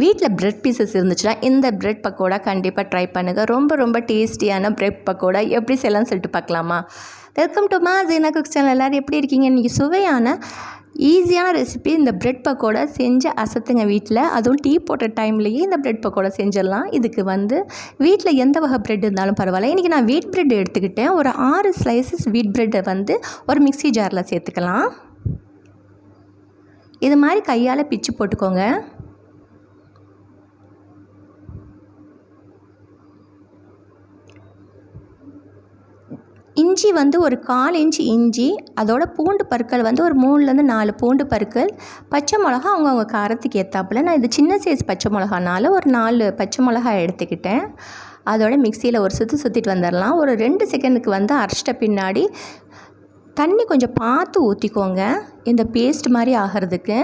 வீட்டில் bread pieces இருந்துச்சுன்னா இந்த பிரெட் பக்கோடா கண்டிப்பாக ட்ரை பண்ணுங்கள் ரொம்ப ரொம்ப டேஸ்டியான பிரெட் பக்கோடா எப்படி செய்யலாம்னு சொல்லிட்டு பார்க்கலாமா? வெல்கம் டு மா ஜீனா குக் சேனல் எல்லோரும் எப்படி இருக்கீங்க? இன்றைக்கி சுவையான ஈஸியான ரெசிபி இந்த பிரெட் பக்கோடா செஞ்சு அசத்துங்க வீட்டில் அதுவும் டீ போட்ட டைம்லேயே இந்த பிரெட் பக்கோடா செஞ்சிடலாம். இதுக்கு வந்து வீட்டில் எந்த வகை பிரெட் இருந்தாலும் பரவாயில்ல. இன்றைக்கி நான் வீட் பிரெட் எடுத்துக்கிட்டேன். ஒரு ஆறு ஸ்லைசஸ் வீட் பிரெட்டை வந்து ஒரு மிக்ஸி ஜாரில் சேர்த்துக்கலாம். இது மாதிரி கையால் பிச்சு போட்டுக்கோங்க. இஞ்சி வந்து ஒரு கால் இஞ்சி இஞ்சி அதோட பூண்டு பற்கள் வந்து ஒரு மூணுலேருந்து நாலு பூண்டு பற்கள் பச்சை மிளகா அவங்கவுங்க காரத்துக்கு ஏற்றாப்புல நான் இது சின்ன சைஸ் பச்சை மிளகானால ஒரு நாலு பச்சை மிளகா எடுத்துக்கிட்டேன். அதோட மிக்சியில் ஒரு சுற்றி சுற்றிட்டு வந்துடலாம். ஒரு ரெண்டு செகண்டுக்கு வந்து அரைச்சிட்ட பின்னாடி தண்ணி கொஞ்சம் பார்த்து ஊற்றிக்கோங்க இந்த பேஸ்ட் மாதிரி ஆகிறதுக்கு.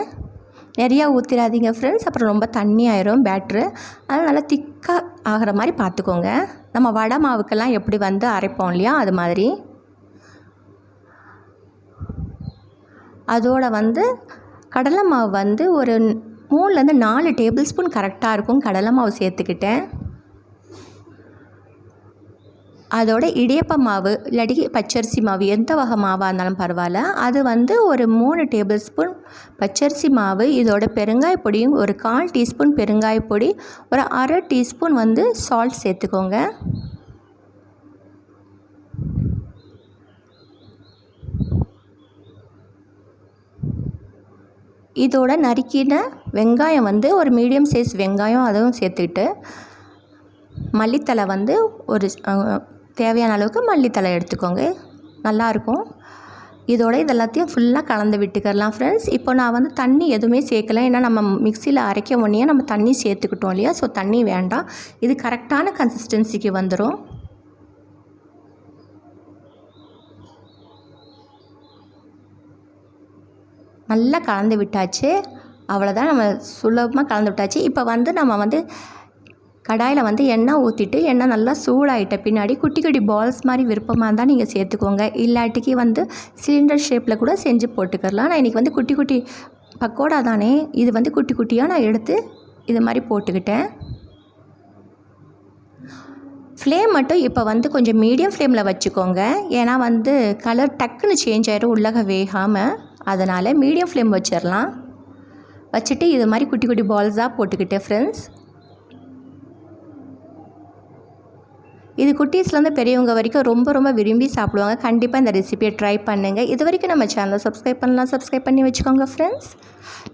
நிறையா ஊற்றிடாதீங்க ஃப்ரெண்ட்ஸ் அப்புறம் ரொம்ப தண்ணி ஆயிரும் பேட்ரு அதனால் நல்லா திக்காக ஆகிற மாதிரி பார்த்துக்கோங்க. நம்ம வடை மாவுக்கெல்லாம் எப்படி வந்து அரைப்போம் இல்லையா? அது மாதிரி. அதோட வந்து கடலை மாவு வந்து ஒரு மூணுலேருந்து நாலு டேபிள் ஸ்பூன் கரெக்டாக இருக்கும். கடலை மாவு சேர்த்துக்கிட்டேன். அதோட இடியப்ப மாவு இல்லாட்டி பச்சரிசி மாவு எந்த வகை மாவாக இருந்தாலும் பரவாயில்ல. அது வந்து ஒரு மூணு டேபிள் ஸ்பூன் பச்சரிசி மாவு இதோட பெருங்காய பொடியும் ஒரு கால் டீஸ்பூன் பெருங்காய பொடி ஒரு அரை டீஸ்பூன் வந்து சால்ட் சேர்த்துக்கோங்க. இதோட நறுக்கின வெங்காயம் வந்து ஒரு மீடியம் சைஸ் வெங்காயம் அதுவும் சேர்த்துக்கிட்டு மல்லித்தலை வந்து ஒரு தேவையான அளவுக்கு மல்லித்தலை எடுத்துக்கோங்க. நல்லாயிருக்கும். இதோட இது எல்லாத்தையும் ஃபுல்லாக கலந்து விட்டுக்கலாம் ஃப்ரெண்ட்ஸ் இப்போ நான் வந்து தண்ணி எதுவுமே சேர்க்கல. ஏன்னா நம்ம மிக்சியில் அரைக்க உடனே நம்ம தண்ணி சேர்த்துக்கிட்டோம் இல்லையா? ஸோ தண்ணி வேண்டாம். இது கரெக்டான கன்சிஸ்டன்சிக்கு வந்துடும் நல்லா கலந்து விட்டாச்சு. அவ்வளோதான் நம்ம சுலபமாக கலந்து விட்டாச்சு. இப்போ வந்து நம்ம வந்து கடாயில் வந்து எண்ணெய் ஊற்றிட்டு எண்ணெய் நல்லா சூடாகிட்ட பின்னாடி குட்டி குட்டி பால்ஸ் மாதிரி விருப்பமாக இருந்தால் நீங்கள் சேர்த்துக்கோங்க. இல்லாட்டிக்கு வந்து சிலிண்டர் ஷேப்பில் கூட செஞ்சு போட்டுக்கலாம் நான் இன்றைக்கி வந்து குட்டி குட்டி பக்கோடா தானே இது வந்து குட்டி குட்டியாக நான் எடுத்து இது மாதிரி போட்டுக்கிட்டேன். ஃப்ளேம் மட்டும் இப்போ வந்து கொஞ்சம் மீடியம் ஃப்ளேமில் வச்சுக்கோங்க. ஏன்னா வந்து கலர் டக்குன்னு சேஞ்ச் ஆகிடும் உள்ளக வேகாமல் அதனால் மீடியம் ஃப்ளேம் வச்சிடலாம் வச்சுட்டு இது மாதிரி குட்டி குட்டி பால்ஸாக போட்டுக்கிட்டேன் ஃப்ரெண்ட்ஸ் இது குட்டீஸ்லேருந்து பெரியவங்க வரைக்கும் ரொம்ப ரொம்ப விரும்பி சாப்பிடுவாங்க. கண்டிப்பாக இந்த ரெசிபியை ட்ரை பண்ணுங்கள் இது வரைக்கும் நம்ம சேனலை சப்ஸ்கிரைப் பண்ணலாம் சப்ஸ்கிரைப் பண்ணி வச்சுக்கோங்க ஃப்ரெண்ட்ஸ்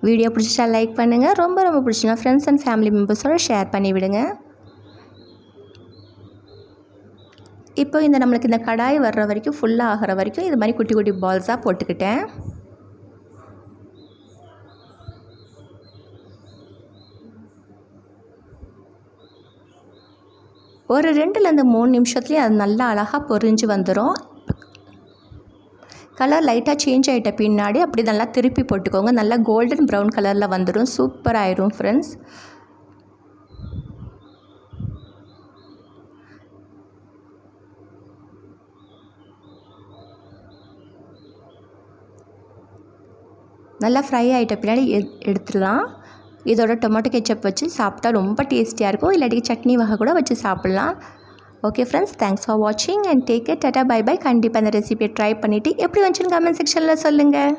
வீடியோ பிடிச்சா லைக் பண்ணுங்கள் ரொம்ப ரொம்ப பிடிச்சினா ஃப்ரெண்ட்ஸ் அண்ட் ஃபேமிலி மெம்பர்ஸோட ஷேர் பண்ணிவிடுங்க இப்போ இந்த நம்மளுக்கு இந்த கடாய் வர்ற வரைக்கும் ஃபுல்லாக ஆகிற வரைக்கும் இது மாதிரி குட்டி குட்டி பால்ஸாக போட்டுக்கிட்டேன். ஒரு ரெண்டுலேருந்து மூணு நிமிஷத்துலேயே அது நல்லா அழகாக பொரிஞ்சு வந்துடும் கலர் லைட்டாக சேஞ்ச் ஆகிட்ட பின்னாடி அப்படி நல்லா திருப்பி போட்டுக்கோங்க. நல்லா கோல்டன் ப்ரௌன் கலரில் வந்துடும் சூப்பர் ஆயிரும் ஃப்ரெண்ட்ஸ் நல்லா ஃப்ரை ஆகிட்ட பின்னாடி எடுத்துடலாம். இதோட டொமேட்டோ கெச்சப் வச்சு சாப்பிட்டா ரொம்ப டேஸ்டியாக இருக்கும். இல்லாட்டி சட்னி வகை கூட வச்சு சாப்பிட்லாம். ஓகே ஃப்ரெண்ட்ஸ் தேங்க்ஸ் ஃபார் வாட்சிங் and take it tata bye bye கண்டிப்பாக அந்த ரெசிபியை ட்ரை பண்ணிவிட்டு எப்படி வந்துச்சுன்னு கமெண்ட் செக்ஷனில் சொல்லுங்கள்